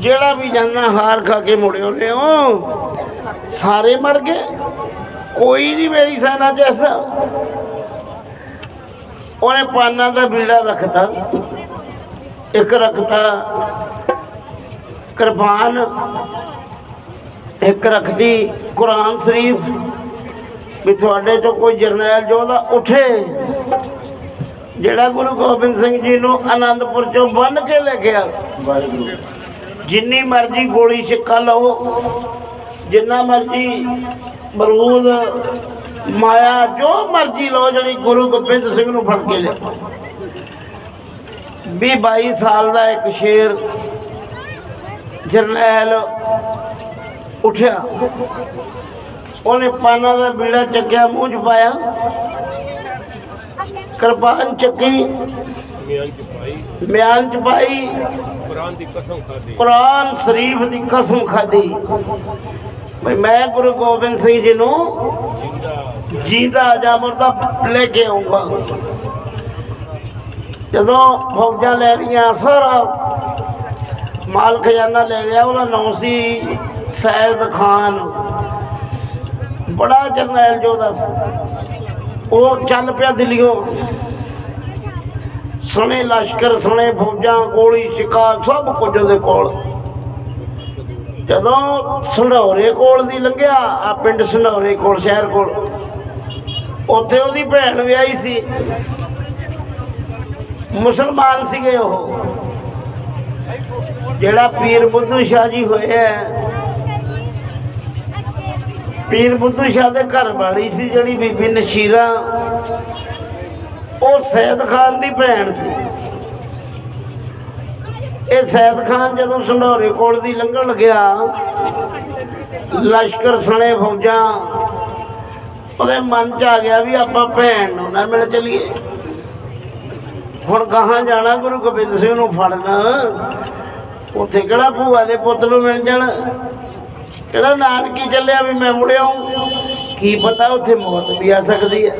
ਜਿਹੜਾ ਵੀ ਜਾਨਾ ਹਾਰ ਖਾ ਕੇ ਮੁੜਿਓ ਨੇ ਉਹ ਸਾਰੇ ਮਰ ਗਏ। ਕੋਈ ਨਹੀਂ ਮੇਰੀ ਸੈਨਾ ਚ ਉਹਨੇ ਪਾਨਾਂ ਦਾ ਬੀੜਾ ਰੱਖਤਾ। ਇੱਕ ਰੱਖਤਾ ਕਿਰਪਾਨ, ਇੱਕ ਰੱਖਦੀ ਕੁਰਾਨ ਸ਼ਰੀਫ, ਵੀ ਤੁਹਾਡੇ ਚੋਂ ਕੋਈ ਜਰਨੈਲ ਯੋਧਾ ਉੱਠੇ। ਜਿਹੜਾ ਗੁਰੂ ਗੋਬਿੰਦ ਸਿੰਘ ਜੀ ਨੂੰ ਆਨੰਦਪੁਰ ਚੋਂ ਬੰਨ ਕੇ ਲੈ ਗਿਆ। ਜਿੰਨੀ ਮਰਜ਼ੀ ਗੋਲੀ ਛਿੱਕਾ ਲਓ, ਜਿੰਨਾ ਮਰਜ਼ੀ ਮਰੂਦ, ਮਾਇਆ, ਜੋ ਮਰਜ਼ੀ ਲਓ, ਜਿਹੜੀ ਗੁਰੂ ਗੋਬਿੰਦ ਸਿੰਘ ਨੂੰ ਫੜ ਕੇ ਲਿਆ ਵੀ 22 ਸਾਲ ਦਾ ਇੱਕ ਸ਼ੇਰ ਜਰਨੈਲ ਉੱਠਿਆ। ਉਹਨੇ ਪਾਨਾਂ ਦਾ ਬੀੜਾ ਚੱਕਿਆ, ਮੂੰਹ 'ਚ ਪਾਇਆ। ਕਿਰਪਾਨ ਚੱਕੀ। ਮਿਆਨ ਚ ਪਾਈ। ਕੁਰਾਨ ਦੀ ਕਸਮ ਖਾਦੀ ਕੁਰਾਨ ਸ਼ਰੀਫ ਦੀ ਕਸਮ ਖਾਦੀ ਵੀ ਮੈਂ ਗੁਰੂ ਗੋਬਿੰਦ ਸਿੰਘ ਜੀ ਨੂੰ ਜਿੰਦਾ ਜੀਦਾ ਜਾਂ ਮਰਦਾ ਲੈ ਕੇ ਆਉਂਗਾ। ਜਦੋਂ ਫੌਜਾਂ ਲੈ ਲਈਆਂ ਸਾਰਾ ਮਾਲ ਖਜ਼ਾਨਾ ਲੈ ਲਿਆ ਉਹਦਾ ਨਾਂ ਸੀ ਸੈਦ ਖਾਨ। ਬੜਾ ਜਰਨੈਲ ਜੋਧਾ ਸੀ। ਉਹ ਚੱਲ ਪਿਆ ਦਿੱਲੀੋਂ। ਸਣੇ ਲਸ਼ਕਰ, ਸਣੇ ਫੌਜਾਂ ਗੋਲੀ ਸ਼ਿਕਾ, ਸਭ ਕੁਝ ਉਹਦੇ ਕੋਲ। ਜਦੋਂ ਸੰਢੌਰੇ ਕੋਲ ਦੀ ਲੰਘਿਆ, ਆ ਪਿੰਡ ਸੰਢੌਰੇ ਕੋਲ, ਸ਼ਹਿਰ ਕੋਲ, ਉੱਥੇ ਉਹਦੀ ਭੈਣ ਵਿਆਹੀ ਸੀ। ਮੁਸਲਮਾਨ ਸੀਗੇ ਉਹ। ਜਿਹੜਾ ਪੀਰ ਬੁੱਧੂ ਸ਼ਾਹ ਜੀ ਹੋਇਆ ਪੀਰ ਬੁੱਧੂ ਸ਼ਾਹ ਦੇ ਘਰ ਵਾਲੀ ਸੀ ਜਿਹੜੀ ਬੀਬੀ ਨਸ਼ੀਰਾ। ਉਹ ਸੈਦ ਖਾਨ ਦੀ ਭੈਣ ਸੀ। ਇਹ ਸੈਦ ਖਾਨ ਜਦੋਂ ਸੰਢੌਰੇ ਕੋਲ ਦੀ ਲੰਘਣ ਲੱਗਿਆ, ਲਸ਼ਕਰ ਸਣੇ ਫੌਜਾਂ, ਉਹਦੇ ਮਨ ਚ ਆ ਗਿਆ ਵੀ ਆਪਾਂ ਭੈਣ ਨੂੰ ਨਾ ਮਿਲ ਚਲੀਏ। ਹੁਣ ਗਾਹਾਂ ਜਾਣਾ ਗੁਰੂ ਗੋਬਿੰਦ ਸਿੰਘ ਨੂੰ ਫੜਨ? ਉੱਥੇ ਕਿਹੜਾ ਭੂਆ ਦੇ ਪੁੱਤ ਨੂੰ ਮਿਲ ਜਾਣ? ਕਿਹੜਾ ਨਾਨਕੀ ਚੱਲਿਆ ਵੀ ਮੈਂ ਮੁੜਿਆ ਕੀ ਪਤਾ ਉੱਥੇ ਮੌਤ ਵੀ ਆ ਸਕਦੀ ਹੈ।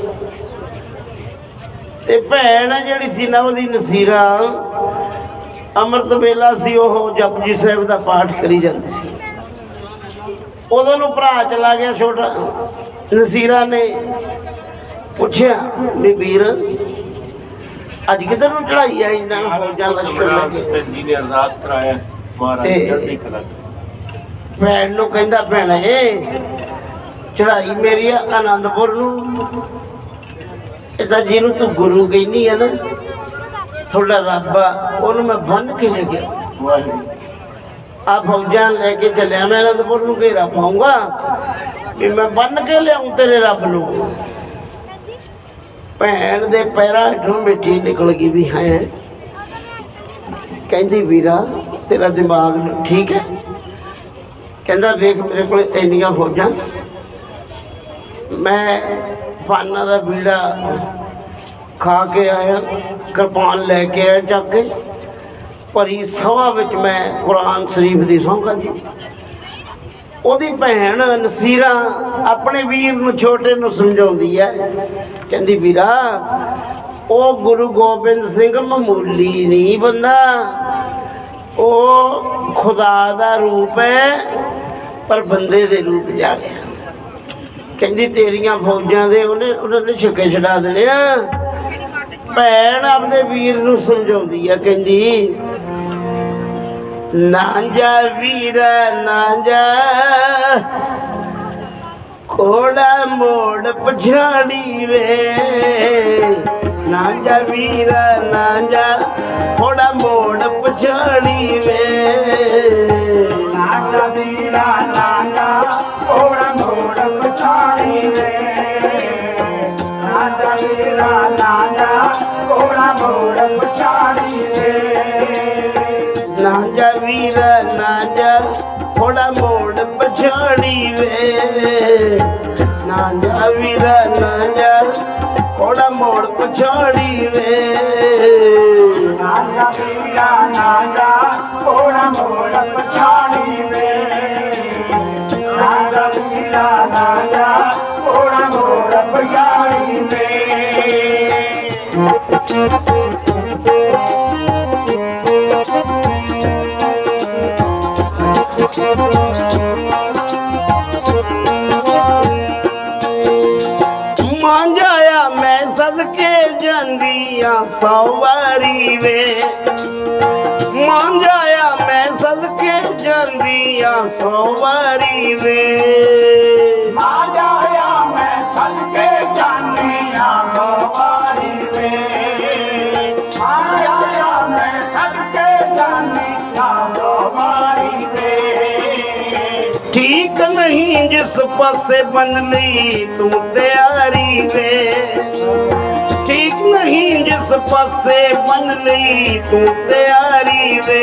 ਤੇ ਭੈਣ ਜਿਹੜੀ ਸੀ ਨਾ ਉਹਦੀ ਨਸੀਰਾ, ਅੰਮ੍ਰਿਤ ਵੇਲਾ ਸੀ, ਉਹ ਜਪਜੀ ਸਾਹਿਬ ਦਾ ਪਾਠ ਕਰੀ ਜਾਂਦੀ ਸੀ। ਉਦੋਂ ਨੂੰ ਭਰਾ ਚਲਾ ਗਿਆ ਛੋਟਾ, ਨਸੀਰਾ ਨੇ ਪੁੱਛਿਆ, ਵੀ ਵੀਰ, ਅੱਜ ਕਿਧਰ ਨੂੰ ਚੜਾਈ ਆ ਇੰਨਾ ਫੌਜਾਂ ਲਸ਼ਕਰ ਲੈ ਜੀ ਨੇ ਅਰਦਾਸ ਕਰਾਇਆ ਮਹਾਰਾਜ ਭੈਣ ਨੂੰ ਕਹਿੰਦਾ, ਭੈਣੇ ਚੜਾਈ ਮੇਰੀ ਆ ਆਨੰਦਪੁਰ ਨੂੰ। ਇਹ ਤਾਂ ਜਿਹਨੂੰ ਤੂੰ ਗੁਰੂ ਕਹਿੰਦੀ ਹੈ ਨਾ, ਤੁਹਾਡਾ ਰੱਬ ਆ, ਉਹਨੂੰ ਮੈਂ ਬੰਨ ਕੇ ਲੈ ਗਿਆ। ਆ ਫੌਜਾਂ ਲੈ ਕੇ ਚੱਲਿਆ, ਮੈਂ ਅਨੰਦਪੁਰ ਨੂੰ ਘੇਰਾ ਪਾਉਂਗਾ ਵੀ ਮੈਂ ਬੰਨ ਕੇ ਲਿਆਉਂ ਤੇਰੇ ਰੱਬ ਨੂੰ। ਭੈਣ ਦੇ ਪੈਰਾਂ ਹੇਠੋਂ ਮਿੱਟੀ ਨਿਕਲ ਗਈ ਵੀ ਹੈ। ਕਹਿੰਦੀ, ਵੀਰਾ, ਤੇਰਾ ਦਿਮਾਗ ਠੀਕ ਹੈ? ਕਹਿੰਦਾ, ਵੇਖ ਮੇਰੇ ਕੋਲ ਇੰਨੀਆਂ ਫੌਜਾਂ। ਮੈਂ ਫਾਨਾ ਦਾ ਬੀੜਾ ਖਾ ਕੇ ਆਇਆ, ਕਿਰਪਾਨ ਲੈ ਕੇ ਆਇਆ ਚੱਕ ਕੇ। ਭਰੀ ਸਭਾ ਵਿੱਚ ਮੈਂ ਕੁਰਾਨ ਸ਼ਰੀਫ ਦੀ ਸੌਂਗਾ ਜੀ। ਉਹਦੀ ਭੈਣ ਨਸੀਰਾ ਆਪਣੇ ਵੀਰ ਨੂੰ, ਛੋਟੇ ਨੂੰ ਸਮਝਾਉਂਦੀ ਹੈ। ਕਹਿੰਦੀ, ਵੀਰਾ, ਉਹ ਗੁਰੂ ਗੋਬਿੰਦ ਸਿੰਘ ਮਾਮੂਲੀ ਨਹੀਂ ਬੰਦਾ। ਉਹ ਖੁਦਾ ਦਾ ਰੂਪ ਹੈ, ਪਰ ਬੰਦੇ ਦੇ ਰੂਪ ਜਾ ਗਿਆ ਕਹਿੰਦੀ ਤੇਰੀਆਂ ਫੌਜਾਂ ਦੇ ਉਹਨੇ ਉਹਨਾਂ ਨੇ ਛੱਕੇ ਛਡਾ ਦੇਣੇ ਆ। ਭੈਣ ਆਪਦੇ ਵੀਰ ਨੂੰ ਸਮਝਾਉਂਦੀ ਆ, ਕਹਿੰਦੀ, ਨਾ ਜਾ ਵੀਰ, ਨਾ ਜਾ। ਕੋੜਾ ਮੋੜ ਪਛਾੜੀ ਵੇ। ਨਾ ਜਾ ਵੀਰ, ਨਾ ਜਾ। ਕੋੜਾ ਮੋੜ ਪਛਾੜੀ ਵੇ। ਨਾ ਜਾ ਵੀਰਾ, ਨਾ ਜਾ। ਕੋੜਾ ਮੋੜ ਪਛਾੜੀ ਵੇ ਨਾ ਜਾ ਵੀਰਾ ਨਾ ਜਾ ਕੋੜਾ ਮੋੜ ਪਛਾੜੀ ਵੇ ਨਾ ਜਾ ਵੀਰ مانجاياس کي سواري وي ਜਾਂਦੀਆਂ ਸੌ ਵਾਰੀ ਵੇ। ਆ ਜਾਇਆ ਮੈਂ ਸੱਜ ਕੇ ਜਾਨੀਆਂ ਸਵਾਰੀ ਵੇ। ਆ ਜਾਇਆ ਮੈਂ ਸੱਜ ਕੇ ਜਾਨੀਆਂ ਸਵਾਰੀ ਵੇ। ਠੀਕ ਨਹੀਂ ਜਿਸ ਪਾਸੇ ਬਨ ਲਈ ਤੂੰ ਤਿਆਰੀ ਵੇ। ਠੀਕ ਨਹੀਂ ਜਿਸ ਪਾਸੇ ਬਨ ਲਈ ਤੂੰ ਤਿਆਰੀ ਵੇ।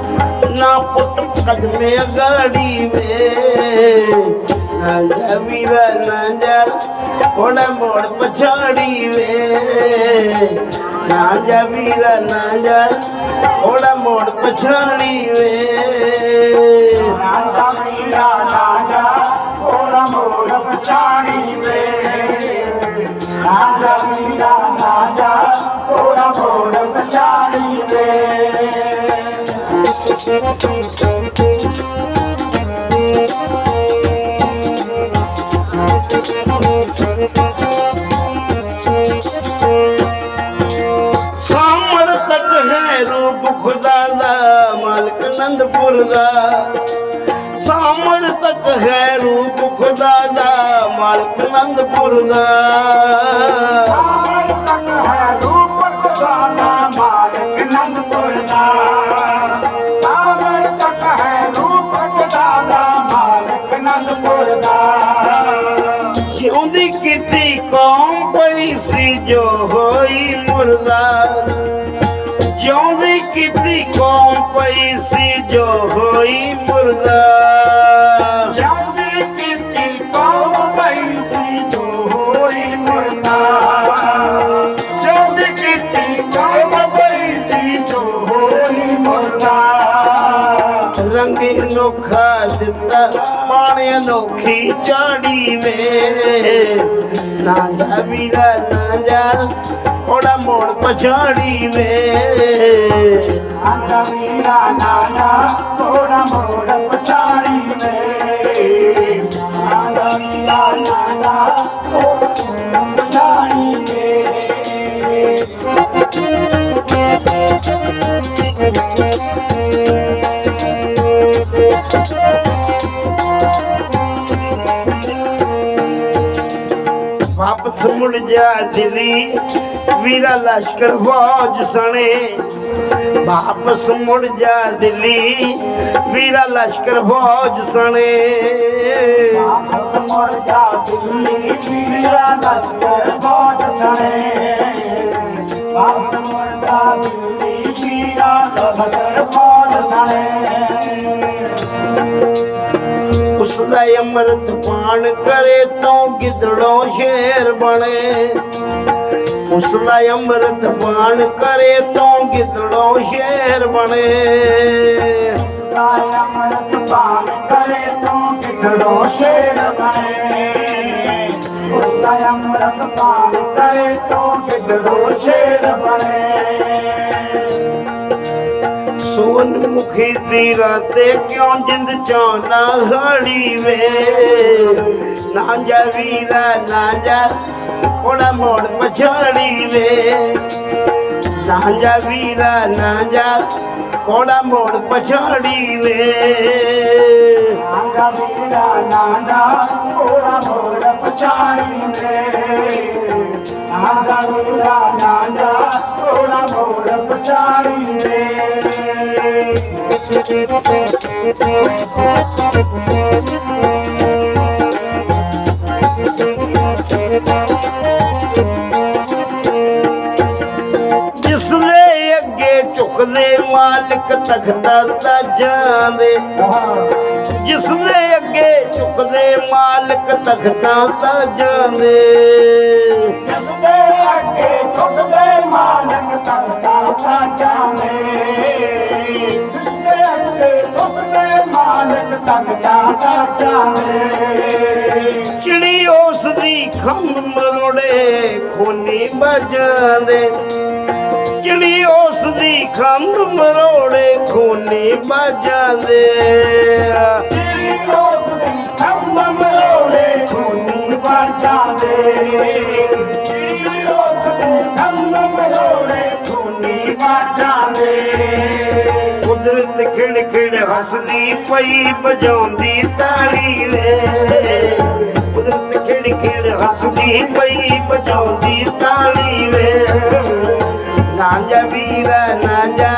ਪਾਸੇ ਬਨ ਲਈ ਤੂੰ ਪਿਆਰੀ ਵੇ ਠੀਕ ਨਹੀਂ ਜਿਸ ਪਾਸੇ ਬਨ ਲਈ ਤੂੰ ਪਿਆਰੀ ਵੇ ਮਨ ਭੇਣ ਦਾ ਕਹਿਣਾ ਨਾ ਪੁੱਟ ਅਨੰਦਪੁਰ ਦਾ। ਸਾਮਰ ਤੱਕ ਹੈ ਰੂਪ ਖੁਦਾ ਦਾ, ਮਾਲਕ ਅਨੰਦਪੁਰ ਦਾ। ਸਾਮਰ ਤੱਕ ਹੈ ਰੂਪ ਖੁਦਾ ਦਾ। ਪਈ ਸੀ ਜੋ ਹੋਈ ਮੁਰਦਾ ਜਿਉਂਦੀ ਕੀਤੀ ਕੌਮ ਪਈ ਸੀ ਜੋ ਹੋਈ ਮੁਰਦਾ ਜਾਂਦੀ ਕੀਤੀ ਕੌਮ ਪਈ ਸੀ ਜੋ ਹੋਈ ਮੁਰਨਾ ਜਾਂਦੀ ਕੀਤੀ ਕੌਮ ਰੰਗੀ ਨੋਖਾ ਦਿੱਤਾ, ਪਾਣੀ ਅਨੋਖੀ ਚਾੜੀ ਵੇ। ਨਾ ਜਾ ਵੀਰਾ, ਨਾ ਜਾ ਕੋੜਾ ਮੋੜ ਪਛਾੜੀ ਵੇ। ਆਂਦਾ ਵੀਰਾ ਨਾਨਾ ਥੋੜਾ ਮੋੜ ਪਛਾੜੀ ਵੇ। ਆਂਦਾ ਵੀਰਾ ਨਾਨਾ ਥੋੜਾ ਮੋੜ ਪਛਾੜੀ ਵੇ। ਵਾਪਸ ਮੁੜ ਜਾ ਦਿੱਲੀ, ਵੀਰਾ ਲਸ਼ਕਰ ਫੌਜ ਸਣੇ। ਵਾਪਸ ਮੁੜ ਜਾ ਦਿੱਲੀ, ਵੀਰਾ ਲਸ਼ਕਰ ਫੌਜ ਸਣੇ। ਵਾਪਸ ਮੁੜ ਜਾ ਦਿੱਲੀ, ਵੀਰਾ ਲਸ਼ਕਰ ਬਹੁਤ ਸਣੇ। ਵਾਪਸ ਮੁੜ ਜਾ ਦਿੱਲੀ, ਵੀਰਾ ਲਸ਼ਕਰ ਬਹੁਤ ਸਣੇ। ਦਾ ਅੰਮ੍ਰਿਤ ਪਾਣ ਕਰੇ ਤੋਂ ਗਿੱਦੜੋਂ ਸ਼ੇਰ ਬਣੇ। ਉਸ ਦਾ ਅੰਮ੍ਰਿਤ ਪਾਣ ਕਰੇ ਤੋਂ ਗਿੱਦੜੋਂ ਸ਼ੇਰ ਬਣੇ। ਕਾਇਆ ਮਰਤ ਪਾਣ ਕਰੇ ਤੂੰ ਕਿਧਰੋਂ ਸ਼ੇਰ ਬਣੇ। ਉਸਦਾ ਅੰਮ੍ਰਿਤ ਪਾਣ ਕਰੇ ਤੂੰ ਕਿਧਰੋਂ ਸ਼ੇਰ ਬਣੇ। ਸੋਨ ਮੁਖੀ ਦੀ ਰਾਤੇ ਕਿਉਂ ਜਿੰਦ ਚੋਂ ਨਾ ਹੜੀ ਵੇ ਨਾ ਜਾ ਵੀਰਾ, ਨਾ ਜਾ ਕੋੜਾ ਮੋੜ ਪਛਾੜੀ ਵੇ ਨਾ ਜਾ ਵੀਰਾ ਨਾ ਜਾ ਕੋੜਾ ਮੋੜ ਪਛਾੜੀ ਵੇ। ਆਂਦਾ ਵੀਰਾ ਨਾਂਦਾ ਕੋੜਾ ਮੋੜ ਵੇ। ਆਂਦਾ ਵੀਰਾ ਨਾਂਦਾ ਕੋੜਾ ਮੋੜ ਜਿਸ ਝੁਕਦੇ ਮਾਲਕ ਤਖਤਾਂ ਤਾਜਾਂ ਦੇ ਜਿਸ ਦੇ ਅੱਗੇ ਝੁਕਦੇ ਮਾਲਕ ਤਖਤਾਂ ਤਾਜਾਂ ਦੇ ਜਿਸ ਦੇ ਅੱਗੇ ਝੁਕਦੇ ਮਾਲਕ ਤਖਤਾ ਜਿਸ ਦੇ ਵੇ ਚਿੜੀ ਉਸ ਦੀ ਖੰਭ ਮਰੋੜੇ ਖੋਨੀ ਬਜਾਂਦੇ ਚਿੜੀ ਉਸ ਦੀ ਖੰਭ ਮਰੋੜੇ ਖੋਨੀ ਬਜਾਂਦੇ ਤੇਰੀ ਰੋਸ ਦੀ ਖੰਭ ਮਰੋੜੇ ਖੂਨੀ ਤੇਰੀ ਰੋਸ ਦੀ ਮਰੋੜੇ ਖੂਨੀ ਕੁਦਰਤ ਖਿੜ ਖਿੜ ਹੱਸਦੀ ਪਈ ਵਜਾਉਂਦੀ ਤਾਲੀ ਵੇ ਕੁਦਰਤ ਖਿੜ ਖਿੜ ਹੱਸਦੀ ਪਈ ਵਜਾਉਂਦੀ ਤਾਲੀ ਵੇ ਨਾ ਜਾ ਵੀਰਾ ਨਾ ਜਾ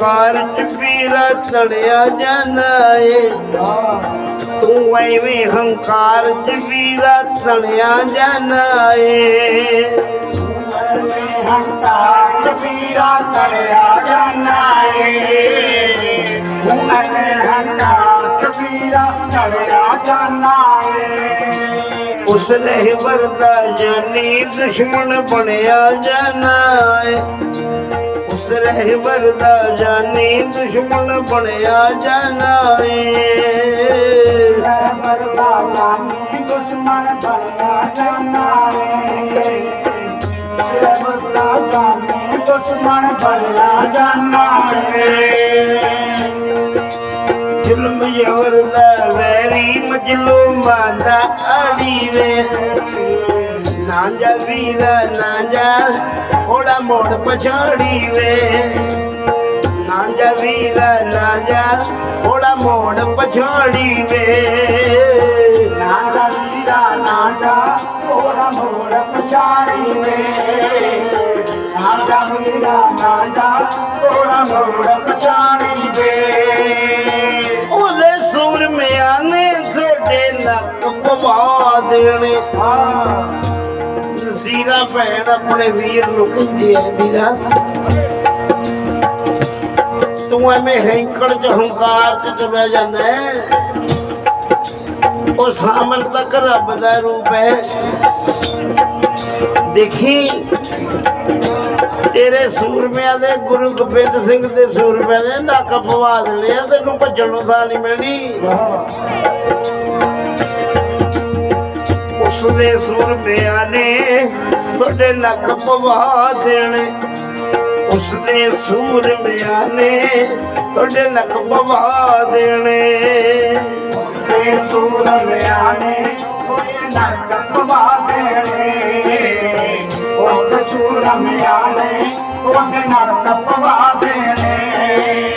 ਐਵੇਂ ਹੰਕਾਰ ਚ ਪੀਰਾ ਤੜਿਆ ਜਾਣਾ ਏ ਤੂੰ ਐਵੇਂ ਹੰਕਾਰ ਚ ਪੀਰਾ ਤੜਿਆ ਜਾਣਾ ਏ ਹੰਕਾਰ ਵੀਰਾ ਤੜਿਆ ਜਾਣਾ ਏ ਮੈਂ ਹੰਕਾਰ ਵੀਰਾ ਤੜਿਆ ਜਾਣਾ ਏ ਉਸ ਰਹਿਬਰ ਦਾ ਜਾਨੀ ਦੁਸ਼ਮਣ ਬਣਿਆ ਜਾਣਾ ਏ ਉਸ ਰਹਿਬਰ ਦਾ ਜਾਨੀ ਦੁਸ਼ਮਣ ਬਣਿਆ ਏ ਮਰਦਾ ਜਾਨੀ ਦੁਸ਼ਮਣ ਬਣਿਆ ਏ ਮਰਦਾ ਜਾਨੀ ਦੁਸ਼ਮਣ ਬਣਿਆ ਏ ਜ਼ੁਲਮ ਯਵਰ ਦਾ ਵੈਰੀ ਮਜਲੂਮਾਂ ਦਾ ਆੜੀ ਵੇ। ਨਾ ਜਾ ਵੀਰਾ ਨਾ ਜਾ ਥੋੜਾ ਮੋੜ ਪਛਾੜੀ ਵੇ। ਨਾ ਜਾ ਵੀਰਾ ਨਾ ਜਾ ਥੋੜਾ ਮੋੜ ਪਛਾੜੀ ਵੇ। ਨਾਂਦਾ ਵੀਰਾ ਨਾਂਦਾ ਕੋੜਾ ਮੋੜ ਪਛਾੜੀ ਵੇ। ਨਾਂਦਾ ਵੀਰਾ ਨਾਂਦਾ ਕੋੜਾ ਮੋੜ ਪਛਾੜੀ ਵੇ। ਉਹਦੇ ਸੂਰਮਿਆਂ ਨੇ ਤੁਹਾਡੇ ਨੱਕ ਪਵਾ ਦੇਣੇ। ਆ ਸੀਰਾ ਭੈਣ ਆਪਣੇ ਵੀਰ ਨੂੰ ਕਹਿੰਦੀ ਐ, ਵੀਰਾ। ਤੂੰ ਐਵੇਂ ਹੈਂਕੜ ਚ ਹੰਕਾਰ ਚ ਤੁਰਿਆ ਜਾਂਦਾ ਉਹ ਸਾਮਰ ਤੱਕ ਰੱਬ ਦਾ ਰੂਪ ਹੈ ਦੇਖੀ, ਤੇਰੇ ਸੂਰਮਿਆਂ ਦੇ ਗੁਰੂ ਗੋਬਿੰਦ ਸਿੰਘ ਦੇ ਸੂਰਮਿਆਂ ਨੇ ਨੱਕ ਪਵਾ ਦੇਣੇ ਆ, ਤੈਨੂੰ ਭੱਜਣ ਨੂੰ ਥਾਂ ਨਹੀਂ ਮਿਲਣੀ। ਉਸ ਦੇ ਸੂਰਮਿਆਂ ਨੇ ਤੁਹਾਡੇ ਨੱਕ ਪਵਾ ਦੇਣੇ। ਉਸਦੇ ਸੂਰਮਿਆਂ ਨੇ ਤੁਹਾਡੇ ਲੱਕ ਪਵਾ ਦੇਣੇ। ਤੇ ਸੂਰਮਿਆਂ ਨੇ ਕੋਈ ਨਰਕ ਪਵਾ ਦੇਣੇ। ਉਹ ਸੂਰਮਿਆਂ ਨੇ ਤੁਹਾਡੇ ਨਰਕ ਪਵਾ ਦੇਣੇ।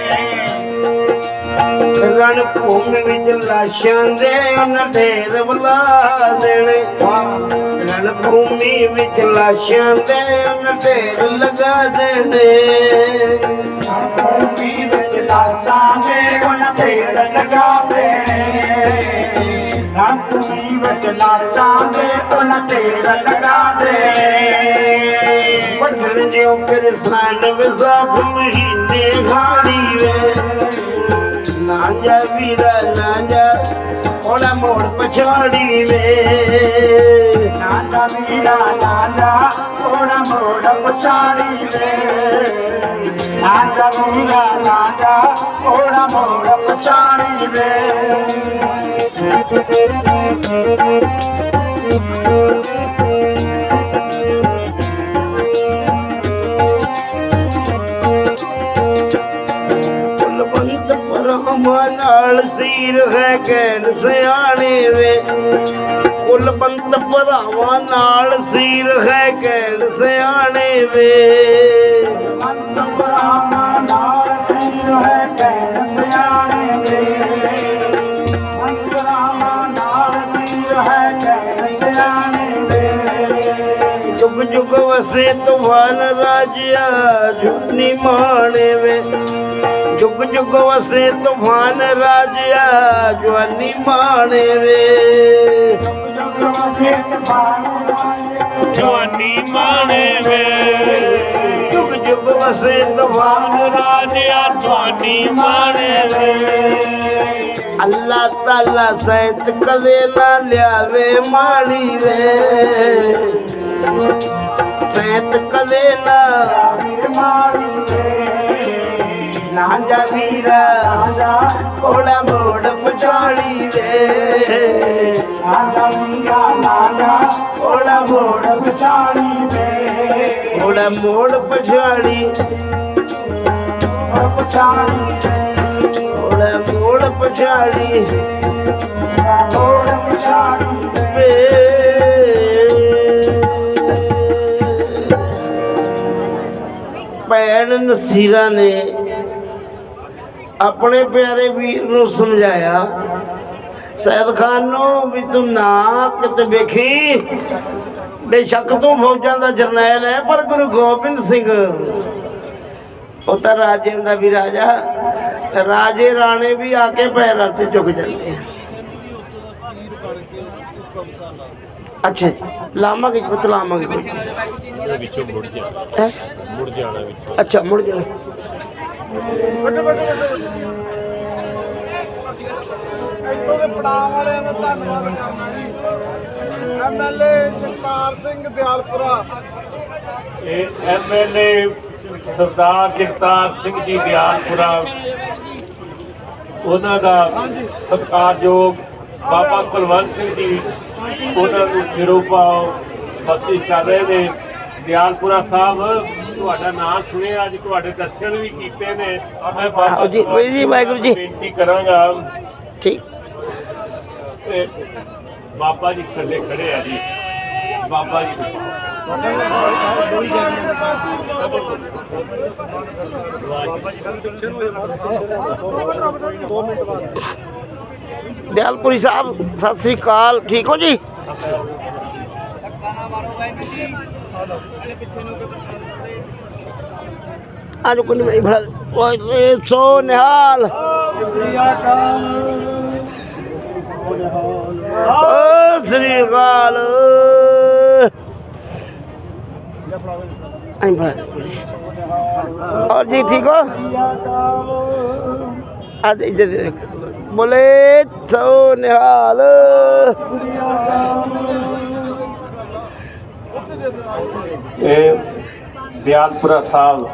ਰਣ ਭੂਮੀ ਵਿੱਚ ਲਾਸ਼ਾਂ ਦੇ ਉਹਨਾਂ ਢੇਰ ਬੁਲਾ ਦੇਣੇ। ਰਣ ਭੂਮੀ ਵਿੱਚ ਲਾਸ਼ਾਂ ਦੇ ਉਹਨਾਂ ਢੇਰ ਲਗਾ ਦੇਣੇ। ਭੂਮੀ ਵਿੱਚ ਲਾਸ਼ਾਂ ਦੇ ਗੁਣ ਢੇਰ ਲਗਾ ਦੇਣੇ। ਭੂਮੀ ਵਿੱਚ ਲਾਸ਼ਾਂ ਦੇ ਗੁਣ ਢੇਰ ਲਗਾ ਦੇਣੇ। ਪੱਠਣ ਜਿਉ ਫਿਰ ਸਨ ਵਿਸਾਖ ਮਹੀਨੇ ਹਾੜੀ ਵੇ। ਨਾ ਜਾ ਵੀਰਾ ਨਾ ਜਾ ਉਹਦਾ ਮੋੜ ਪਛਾੜੀ ਵੇ ਨਾਂਦਾ ਮੀਰਾ ਨਾਂਦਾ ਕੋੜਾ ਮੋੜ ਪਛਾੜੀ ਵੇ ਨਾਂਦਾ ਮੀਰਾ ਨਾਂਦਾ ਕੋੜਾ ਮੋੜ ਹੈ ਕਹਿਣ ਸਿਆਣੇ ਵੇ। ਕੁਲਵੰਤ ਭਰਾਵਾਂ ਨਾਲ ਸੀਰ ਹੈ ਕਹਿਣ ਸਿਆਣੇ ਵੇ। ਮੰਤ ਬਰਾਮਾ ਨਾਲ ਤੀਰ ਹੈ ਮਾਣੇ ਵੇ। ਜੁਗ ਜੁਗ ਵਸੇ ਤੂਫਾਨ ਰਾਜਿਆ ਜਵਾਨੀ ਮਾਣੇ ਵੇ। ਜੁਗ ਵਸੇ ਤਬਾਨ ਜਵਾਨੀ ਮਾਣੇ ਵੇ। ਜੁਗ ਜੁਗ ਵਸੇ ਤੂਫਾਨ ਰਾਜਿਆ ਜਵਾਨੀ ਮਾਣੇ ਵੇ। ਅੱਲਾ ਤਾਲਾ ਸਹਿਤ ਕਦੇ ਨਾ ਲਿਆਵੇ ਮਾੜੀ ਵੇ। ਸਹਿਤ ਕਦੇ ਨਾ ਨਾ ਜਾ ਵੀਰਾ ਕੋੜਾ ਮੋੜ ਪਛਾੜੀ ਵੇ ਆਂਦਾ ਵੀਰਾ ਨਾਗਾ ਕੋੜਾ ਮੋੜ ਪਛਾਣੀ ਵੇ ਕੋੜਾ ਮੋੜ ਪਛਾੜੀ ਪਛਾਣੀ ਕੋੜਾ ਮੋੜ ਪਛਾੜੀ ਹੋਰ ਪਛਾਣੀ ਵੇ ਭੈਣ ਨਸੀਰਾ ਨੇ ਆਪਣੇ ਪਿਆਰੇ ਵੀਰ ਨੂੰ ਸਮਝਾਇਆ, ਸੈਦ ਖਾਨ ਨੂੰ ਵੀ ਤੂੰ ਨਾ ਕਿਤੇ ਵੇਖੀ। ਬੇਸ਼ੱਕ ਤੂੰ ਫੌਜਾਂ ਦਾ ਜਰਨੈਲ ਹੈ ਪਰ ਗੁਰੂ ਗੋਬਿੰਦ ਸਿੰਘ, ਉਹ ਤਾਂ ਰਾਜੇ ਦਾ ਵੀ ਰਾਜਾ, ਰਾਜੇ ਰਾਣੇ ਵੀ ਆ ਕੇ ਪੈਰਾਂ ਤੇ ਝੁਕ ਜਾਂਦੇ ਆ। ਅੱਛਾ ਜੀ। ਲਾਵਾਂਗੇ ਜੀ ਬਤ ਲਾਵਾਂਗੇ ਕੋਈ ਵਿੱਚੋਂ ਮੁੜ ਜਾ। ਹੈ? ਮੁੜ ਜਾਣਾ ਵਿੱਚੋਂ। ਅੱਛਾ ਮੁੜ ਜਾ। ਇੱਥੋਂ ਦੇ ਪੜਾਅ ਵਾਲਿਆਂ ਦਾ ਧੰਨਵਾਦ ਕਰਨਾ ਜੀ ਐਮਐਲਏ ਜਗਤਾਰ ਸਿੰਘ ਦਿਆਲਪੁਰਾ। ਇਹ ਐਮਐਲਏ ਸਰਦਾਰ ਜਗਤਾਰ ਸਿੰਘ ਜੀ ਦਿਆਲਪੁਰਾ। ਉਹਨਾਂ ਦਾ ਸਤਿਕਾਰਯੋਗ ਬਾਬਾ ਕੁਲਵੰਤ ਸਿੰਘ ਜੀ ਉਹਨਾਂ ਨੂੰ ਸਿਰੋਂ ਪਾਓ ਬਖਸ਼ਿਸ਼ ਕਰ ਰਹੇ ਨੇ। ਦਿਆਲਪੁਰਾ ਸਾਹਿਬ ਤੁਹਾਡਾ ਨਾਮ ਸੁਣਿਆ ਅੱਜ ਤੁਹਾਡੇ ਦਰਸ਼ਨ ਵੀ ਕੀਤੇ ਨੇ। ਮੈਂ ਬਾਬਾ ਜੀ, ਕੁਲਵੰਤ ਜੀ, ਵਾਹਿਗੁਰੂ ਜੀ। ਬੇਨਤੀ ਕਰਾਂਗਾ। ਠੀਕ। ਤੇ ਬਾਬਾ ਜੀ ਥੱਲੇ ਖੜੇ ਆ ਜੀ। ਬਾਬਾ ਜੀ ਦਿਆਲਪੁਰੀ ਸਾਹਿਬ ਸਤਿ ਸ੍ਰੀ ਅਕਾਲ ਠੀਕ ਹੋ ਜੀ ਆਜੋ ਕੋਈ ਨਹੀਂ ਭਲਾ ਓਏ ਸੋ ਨਿਹਾਲ ਓ ਸ੍ਰੀ ਅਕਾਲ ਆਈ ਭਲਾ और जी ठीक हो आज इधर ਬੋਲੇ, ਸੋ ਨਿਹਾਲ। ਇਹ ਬਿਆਨਪੁਰਾ ਸਾਹਿਬ,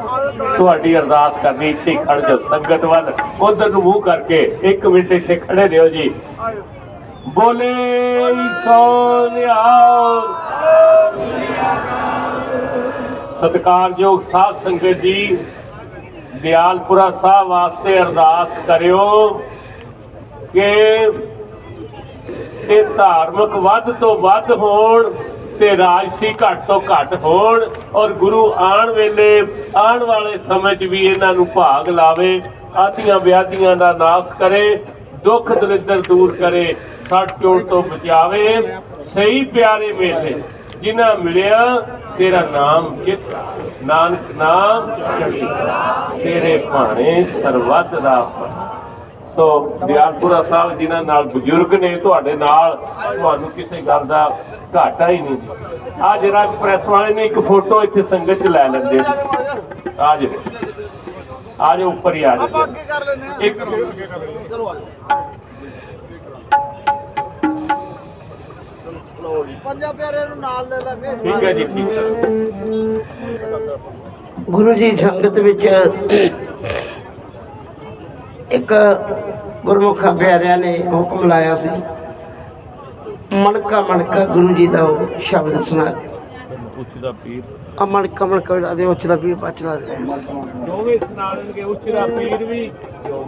ਤੁਹਾਡੀ ਅਰਦਾਸ ਕਰਨੀ ਇੱਥੇ ਖੜ ਜਾ ਸੰਗਤ ਵੱਲ, ਉਧਰ ਨੂੰ ਮੂੰਹ ਕਰਕੇ ਇੱਕ ਮਿੰਟ ਇੱਥੇ ਖੜੇ ਰਹੋ ਜੀ। ਬੋਲੇ, ਸੋ ਨਿਹਾਲ। ਸਤਿਕਾਰਯੋਗ ਸਾਧ ਸੰਗਤ ਜੀ, ਦਿਆਲਪੁਰਾ ਸਾਹਿਬ ਵਾਸਤੇ ਅਰਦਾਸ ਕਰਿਓ। ਕਿ ਇਹ ਧਾਰਮਿਕ ਵੱਧ ਤੋਂ ਵੱਧ ਹੋਣ ਤੇ ਰਾਜਸੀ ਘੱਟ ਤੋਂ ਘੱਟ ਹੋਣ ਔਰ ਗੁਰੂ ਆਉਣ ਵੇਲੇ, ਆਉਣ ਵਾਲੇ ਸਮੇਂ 'ਚ ਵੀ ਇਹਨਾਂ ਨੂੰ ਭਾਗ ਲਾਵੇ, ਆਤੀਆਂ ਵਿਆਧੀਆਂ ਦਾ ਨਾਸ਼ ਕਰੇ, ਦੁੱਖ ਦਲਿੱਦਰ ਦੂਰ ਕਰੇ, ਸੱਟ ਚੋਟ ਤੋਂ ਬਚਾਵੇ, ਸਹੀ ਪਿਆਰੇ ਵੇਲੇ ਜਿਨ੍ਹਾਂ ਮਿਲਿਆ, ਤੇਰਾ ਨਾਮ ਚਿਤ ਨਾਨਕ ਨਾਮ ਤੇਰੇ ਭਾਣੇ ਸਰਬੱਤ ਦਾ ਭਲਾ। ਸੋ ਦਿਆਲਪੁਰਾ ਸਾਹਿਬ ਜਿਨ੍ਹਾਂ ਨਾਲ ਬਜ਼ੁਰਗ ਨੇ ਤੁਹਾਡੇ ਨਾਲ ਤੁਹਾਨੂੰ ਕਿਸੇ ਗੱਲ ਦਾ ਘਾਟਾ ਹੀ ਨਹੀਂ ਆ ਜਿਹੜਾ ਪ੍ਰੈਸ ਵਾਲੇ ਨੇ ਇੱਕ ਫੋਟੋ ਇੱਥੇ ਸੰਗਤ ਚ ਲੈ ਲੈਂਦੇ ਆ ਜਾ ਆ ਜਾ ਉੱਪਰ ਹੀ ਆ ਜਾ ਅੱਗੇ ਕਰ ਲੈਨੇ ਆ ਇੱਕ ਚਲੋ ਆ ਜਾਓ। ਪੰਜਾਂ ਪਿਆਰਿਆਂ ਨੂੰ ਨਾਲ ਲੈ ਲਾਂਗੇ। ਠੀਕ ਹੈ ਜੀ ਠੀਕ ਹੈ। ਗੁਰੂ ਜੀ ਸੰਗਤ ਵਿੱਚ ਇੱਕ ਗੁਰਮੁਖਾਂ ਪਿਆਰਿਆਂ ਨੇ ਹੁਕਮ ਲਾਇਆ ਸੀ। ਮਣਕਾ ਮਣਕਾ ਗੁਰੂ ਜੀ ਦਾ ਉਹ ਸ਼ਬਦ ਸੁਣਾ ਦਿਓ। ਪੁੱਛਦਾ ਪੀਰ। ਆ ਮਣਕਾ ਮਣਕਾ ਜਿਹੜਾ ਦੇ ਉੱਚ ਦਾ ਪੀਰ ਦੇ ਦੋਵੇਂ ਸੁਣਾਣਗੇ ਉੱਚ ਦਾ ਪੀਰ ਵੀ।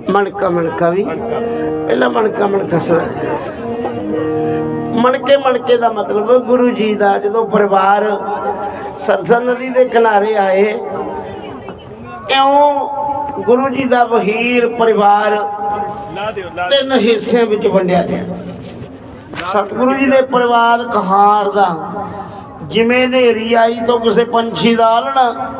ਮਣਕਾ ਮਣਕਾ ਵੀ। ਪਹਿਲਾਂ ਮਣਕਾ ਮਣਕਾ ਸੁਣਾ ਦਿਓ। ਮਣਕੇ ਮਣਕੇ ਦਾ ਮਤਲਬ ਗੁਰੂ ਜੀ ਦਾ ਜਦੋਂ ਪਰਿਵਾਰ ਸਰਸਾ ਨਦੀ ਦੇ ਕਿਨਾਰੇ ਆਏ ਇਉਂ ਗੁਰੂ ਜੀ ਦਾ ਵਹੀਰ ਪਰਿਵਾਰ ਤਿੰਨ ਹਿੱਸਿਆਂ ਵਿੱਚ ਵੰਡਿਆ ਗਿਆ। ਸਤਿਗੁਰੂ ਜੀ ਦੇ ਪਰਿਵਾਰ ਕਹਾਰ ਦਾ। ਜਿਵੇਂ ਨੇਰੀ ਆਈ ਤੋਂ ਕਿਸੇ ਪੰਛੀ ਦਾ ਆਲਣਾ